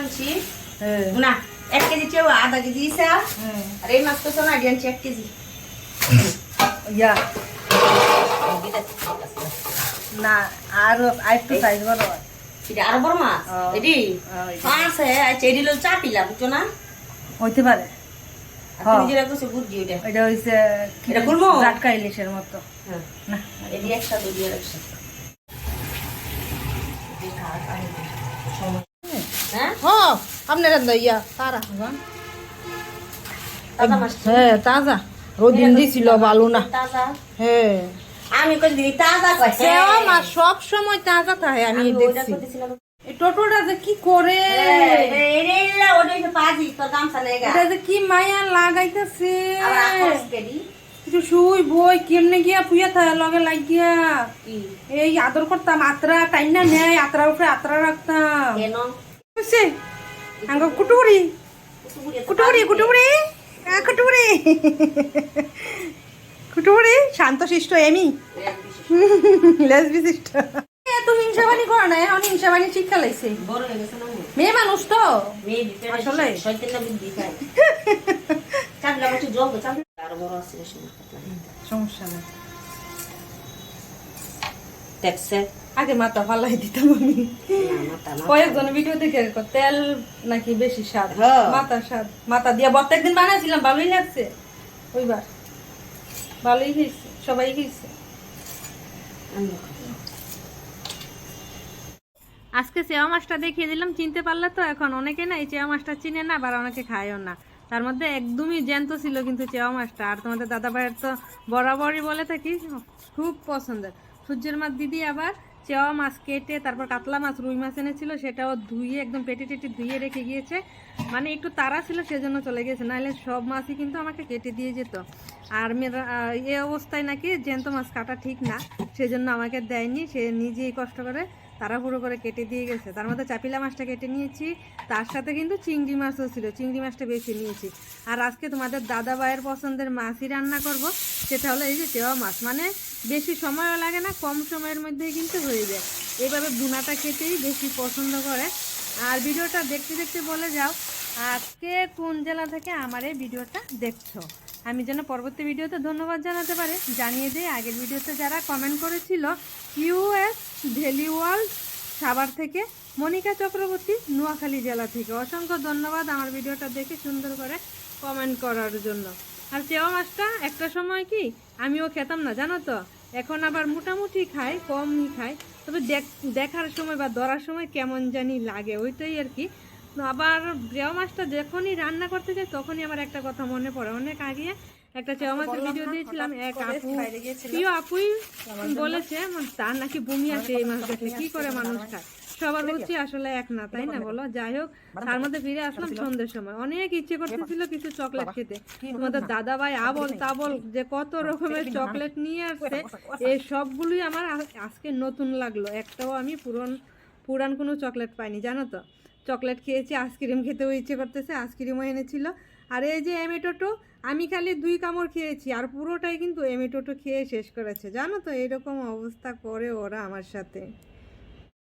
আনছি। না এক কেজি চেউ আধা কেজি দিছে আর এই মাছ তো সোনা আনছি এক কেজি। ইয়া। না আর আরেকটু সাইজ বড় এটা আরও বড় মাছ? এটি আছে আচ্ছা এটি হলো চাপিলা বুঝছ না? হইতে পারে। তুমি যেটা করছ বুদ্ধি ওটা এটা হইছে এটা খুলবো? জাটকা ইলিশের মতো। হ্যাঁ। না। এটি একসাথে দিয়ে রাখছে হ্যাঁ? হ্যাঁ আপনার ইয়া তারা। হ্যাঁ তাজা। রোদিন দিছিল ভালো না হ্যাঁ। আমি কই তাজা মাছ সব সময় তাজা থাকে আমি দেখছি। টোটোটা যে কি করে? এটা যে কি মায়া লাগাইতেছে। একটু শুই বই কেমনে গিয়া পুইয়া থাকে লগে লাগিয়া। এই আদর করতাম আত্রা টাইম না নেয় আত্রার উপরে আত্রা রাখতাম। বুঝছে আঙ্গ কুটুকুড়ি কুটুকুড়ি কুটুকুড়ি আ, কুটুকুড়ি কুটুকুড়ি শান্ত শিষ্ট এমি লেস বিশিষ্ট এত হিংসাবানি করে না এখন হিংসাবানি শিক্ষা লাইছে। মেয়ে মানুষ তো আসলে? সমস্যা নেই আগে মাথা ফালাই দিতাম আমি। না মাথা না কয়েকজন ভিডিও দেখে তেল নাকি বেশি স্বাদ। হ্যাঁ। মাথা স্বাদ। মাথা দিয়ে বত্তা একদিন বানাইছিলাম ভালোই লাগছে। ওইবার। ভালোই হয়েছে সবাই খেয়েছে আজকে চেয়া মাছটা দেখিয়ে দিলাম চিনতে পারলে তো এখন অনেকে না এই চেয়া মাছটা চিনে না আবার অনেকে খায়ও না। তার মধ্যে একদমই জ্যান্ত ছিল কিন্তু চেয়া মাছটা। আর তোমাদের দাদা ভাইয়ের তো বরাবরই বলে থাকি খুব পছন্দের। সূর্যের মাছ দিদি আবার চেওয়া মাছ কেটে তারপর কাতলা মাছ, রুই মাছ এনেছিল, সেটাও ধুয়ে, একদম পেটে টেটে ধুয়ে রেখে গিয়েছে। মানে একটু তারা ছিল, সেজন্য চলে গেছে। নাহলে সব মাছই কিন্তু আমাকে কেটে দিয়ে যেত। আর এ অবস্থায় নাকি জ্যান্ত মাছ কাটা ঠিক না, সেজন্য আমাকে দেয়নি, সে নিজেই কষ্ট করে তাড়াহুড়ো করে কেটে দিয়ে গেছে। তার মধ্যে চাপিলা মাছটা কেটে নিয়েছি। তার সাথে কিন্তু চিংড়ি মাছও ছিল। চিংড়ি মাছটা বেছে নিয়েছি। আর আজকে তোমাদের দাদা ভাইয়ের পছন্দের মাছই রান্না করব। সেটা হলো এই যে চেওয়া মাছ। মানে বেশি সময়ও লাগে না, কম সময়ের মধ্যেই কিন্তু হয়ে যায়। এইভাবে বুনাটা খেতেই বেশি পছন্দ করে। আর ভিডিওটা দেখতে দেখতে বলে যাও, আজকে কোন জেলা থেকে আমার এই ভিডিওটা দেখছ? আমি যেন পরবর্তী ভিডিওতে ধন্যবাদ জানাতে পারে। জানিয়ে দিই, আগের ভিডিওতে যারা কমেন্ট করেছিল ইউএস ভ্যালি ওয়ার্ল্ড সাভার থেকে মনিকা চক্রবর্তী নোয়াখালী জেলা থেকে। অসংখ্য ধন্যবাদ আমার ভিডিওটা দেখে সুন্দর করে কমেন্ট করার জন্য। আর চেওয়া মাছটা একটা সময় কি, আমিও খেতাম না, জানো তো? এখন আবার মোটামুটি খাই, কমই খাই। তবে দেখ- দেখার সময় বা ধরার সময় কেমন জানি লাগে, ওইটাই আর কি। তো আবার চেওয়া মাছটা যখনই রান্না করতে যাই তখনই আমার একটা কথা মনে পড়ে। অনেক আগে একটা চেওয়া মাছের ভিডিও দিয়েছিলাম এক আপু প্রিয় আপুই বলেছে তার নাকি বমি আসে এই মাছ দেখলে কি করে মানুষ খায়? সবার রুচি আসলে এক না তাই না বলো? যাই হোক তার মধ্যে ফিরে আসলাম সন্ধ্যের সময়। অনেক ইচ্ছে করতেছিল কিছু চকলেট খেতে। তোমাদের দাদা ভাই আবল তাবল যে কত রকমের চকলেট নিয়ে আসছে এই সবগুলোই আমার আজকে নতুন লাগল। একটাও আমি পুরন পুরান কোনো চকলেট পাইনি জানো তো? চকলেট খেয়েছি, আইসক্রিম খেতেও ইচ্ছে করতেছে, আইসক্রিমও এনেছিল। আর এই যে এমেটোটো আমি খালি দুই কামড় খেয়েছি, আর পুরোটাই কিন্তু এমেটোটো খেয়ে শেষ করেছে। জানো তো, এরকম অবস্থা করে ওরা আমার সাথে।